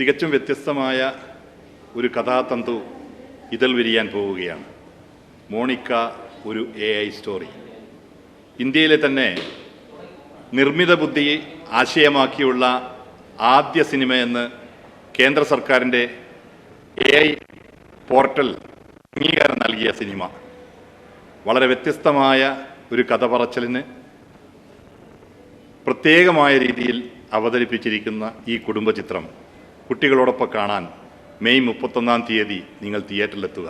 തികച്ചും വ്യത്യസ്തമായ ഒരു കഥാതന്തു ഇതൾ വിരിയാൻ പോവുകയാണ്. മോണിക്ക ഒരു എ ഐ സ്റ്റോറി ഇന്ത്യയിലെ തന്നെ നിർമ്മിത ബുദ്ധി ആശയമാക്കിയുള്ള ആദ്യ സിനിമയെന്ന് കേന്ദ്ര സർക്കാരിന്റെ എ ഐ പോർട്ടൽ അംഗീകാരം നൽകിയ സിനിമ. വളരെ വ്യത്യസ്തമായ ഒരു കഥ പറച്ചലിന് പ്രത്യേകമായ രീതിയിൽ അവതരിപ്പിച്ചിരിക്കുന്ന ഈ കുടുംബ ചിത്രം കുട്ടികളോടൊപ്പം കാണാൻ മെയ് മുപ്പത്തൊന്നാം തീയതി നിങ്ങൾ തിയേറ്ററിലെത്തുക.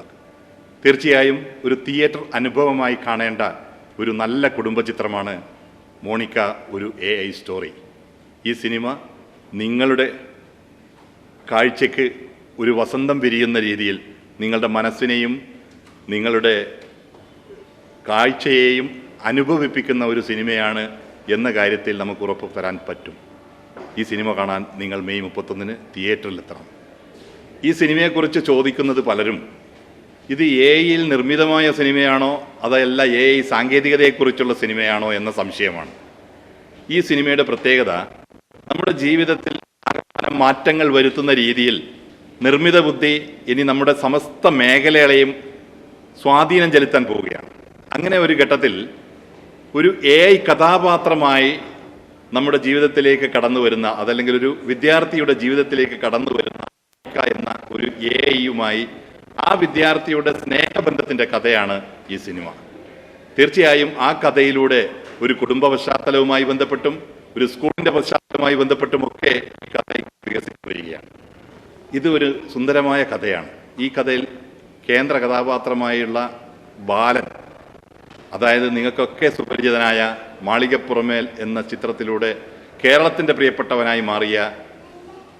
തീർച്ചയായും ഒരു തിയേറ്റർ അനുഭവമായി കാണേണ്ട ഒരു നല്ല കുടുംബചിത്രമാണ് മോണിക്ക ഒരു എ ഐ സ്റ്റോറി ഈ സിനിമ നിങ്ങളുടെ കാഴ്ചയ്ക്ക് ഒരു വസന്തം വിരിയുന്ന രീതിയിൽ നിങ്ങളുടെ മനസ്സിനെയും നിങ്ങളുടെ കാഴ്ചയെയും അനുഭവിപ്പിക്കുന്ന ഒരു സിനിമയാണ് എന്ന കാര്യത്തിൽ നമുക്ക് ഉറപ്പ് തരാൻ പറ്റും. ഈ സിനിമ കാണാൻ നിങ്ങൾ മെയ് മുപ്പത്തൊന്നിന് തിയേറ്ററിലെത്തണം. ഈ സിനിമയെക്കുറിച്ച് ചോദിക്കുന്നത് പലരും ഇത് എ ഐയിൽ നിർമ്മിതമായ സിനിമയാണോ അതല്ല എ ഐ സാങ്കേതികതയെക്കുറിച്ചുള്ള സിനിമയാണോ എന്ന സംശയമാണ്. ഈ സിനിമയുടെ പ്രത്യേകത നമ്മുടെ ജീവിതത്തിൽ മാറ്റങ്ങൾ വരുത്തുന്ന രീതിയിൽ നിർമ്മിത ബുദ്ധി ഇനി നമ്മുടെ സമസ്ത മേഖലകളെയും സ്വാധീനം ചെലുത്താൻ പോവുകയാണ്. അങ്ങനെ ഒരു ഘട്ടത്തിൽ ഒരു എ ഐ കഥാപാത്രമായി നമ്മുടെ ജീവിതത്തിലേക്ക് കടന്നു വരുന്ന അതല്ലെങ്കിൽ ഒരു വിദ്യാർത്ഥിയുടെ ജീവിതത്തിലേക്ക് കടന്നു വരുന്ന എന്ന ഒരു എ ഐയുമായി ആ വിദ്യാർത്ഥിയുടെ സ്നേഹബന്ധത്തിന്റെ കഥയാണ് ഈ സിനിമ. തീർച്ചയായും ആ കഥയിലൂടെ ഒരു കുടുംബ പശ്ചാത്തലവുമായി ബന്ധപ്പെട്ടും ഒരു സ്കൂളിന്റെ പശ്ചാത്തലവുമായി ബന്ധപ്പെട്ടുമൊക്കെ ഈ കഥ വികസിച്ചു വരികയാണ് ഇത് ഒരു സുന്ദരമായ കഥയാണ്. ഈ കഥയിൽ കേന്ദ്ര കഥാപാത്രമായുള്ള ബാലൻ അതായത് നിങ്ങൾക്കൊക്കെ സുപരിചിതനായ മാളികപ്പുറമേൽ എന്ന ചിത്രത്തിലൂടെ കേരളത്തിന്റെ പ്രിയപ്പെട്ടവനായി മാറിയ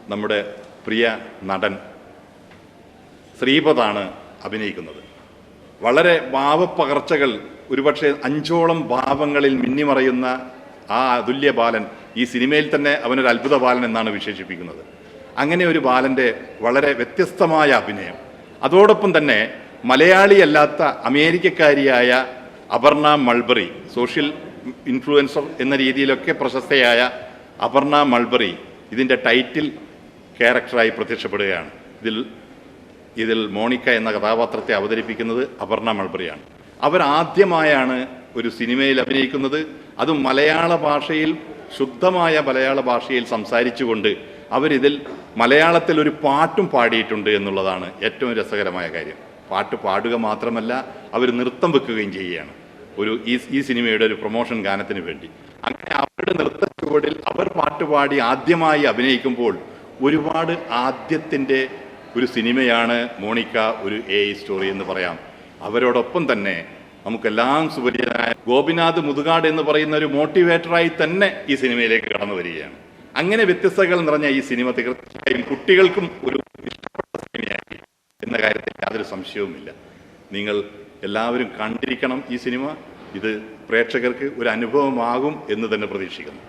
നമ്മുടെ പ്രിയ നടൻ ശ്രീപദാണ് അഭിനയിക്കുന്നത്. വളരെ ഭാവപ്പകർച്ചകൾ ഒരുപക്ഷെ അഞ്ചോളം ഭാവങ്ങളിൽ മിന്നിമറയുന്ന ആ അതുല്യ ബാലൻ ഈ സിനിമയിൽ തന്നെ അവനൊരു അത്ഭുത ബാലൻ എന്നാണ് വിശേഷിപ്പിക്കുന്നത്. അങ്ങനെ ഒരു ബാലന്റെ വളരെ വ്യത്യസ്തമായ അഭിനയം. അതോടൊപ്പം തന്നെ മലയാളിയല്ലാത്ത അമേരിക്കക്കാരിയായ അപർണ മൾബറി സോഷ്യൽ ഇൻഫ്ലുവൻസർ എന്ന രീതിയിലൊക്കെ പ്രശസ്തയായ അപർണ മൾബറി ഇതിന്റെ ടൈറ്റിൽ ക്യാരക്ടറായി പ്രത്യക്ഷപ്പെടുകയാണ്. ഇതിൽ ഇതിൽ മോണിക്ക എന്ന കഥാപാത്രത്തെ അവതരിപ്പിക്കുന്നത് അപർണ മൾബറിയാണ്. അവരാദ്യമായാണ് ഒരു സിനിമയിൽ അഭിനയിക്കുന്നത്. അതും മലയാള ഭാഷയിൽ ശുദ്ധമായ മലയാള ഭാഷയിൽ സംസാരിച്ചുകൊണ്ട് അവരിതിൽ മലയാളത്തിൽ ഒരു പാട്ടും പാടിയിട്ടുണ്ട് എന്നുള്ളതാണ് ഏറ്റവും രസകരമായ കാര്യം. പാട്ട് പാടുക മാത്രമല്ല അവർ നൃത്തം വെക്കുകയും ചെയ്യുകയാണ്. ഒരു ഈ ഈ സിനിമയുടെ ഒരു പ്രൊമോഷൻ ഗാനത്തിന് വേണ്ടി. അങ്ങനെ അവരുടെ നൃത്ത ചുവടിൽ അവർ പാട്ടുപാടി ആദ്യമായി അഭിനയിക്കുമ്പോൾ ഒരുപാട് ആദ്യത്തിന്റെ ഒരു സിനിമയാണ് മോണിക്ക ഒരു എ സ്റ്റോറി എന്ന് പറയാം. അവരോടൊപ്പം തന്നെ നമുക്കെല്ലാം സുപരിചിതനായ ഗോപിനാഥ് മുതുകാട് എന്ന് പറയുന്ന ഒരു മോട്ടിവേറ്ററായി തന്നെ ഈ സിനിമയിലേക്ക് കടന്നു വരികയാണ്. അങ്ങനെ വ്യത്യസ്തകൾ നിറഞ്ഞ ഈ സിനിമ തീർച്ചയായും കുട്ടികൾക്കും ഒരു ഇഷ്ടപ്പെട്ട സിനിമയായി എന്ന കാര്യത്തിൽ യാതൊരു സംശയവുമില്ല. നിങ്ങൾ എല്ലാവരും കണ്ടിരിക്കണം ഈ സിനിമ. ഇത് പ്രേക്ഷകർക്ക് ഒരു അനുഭവമാകും എന്ന് തന്നെ പ്രതീക്ഷിക്കുന്നു.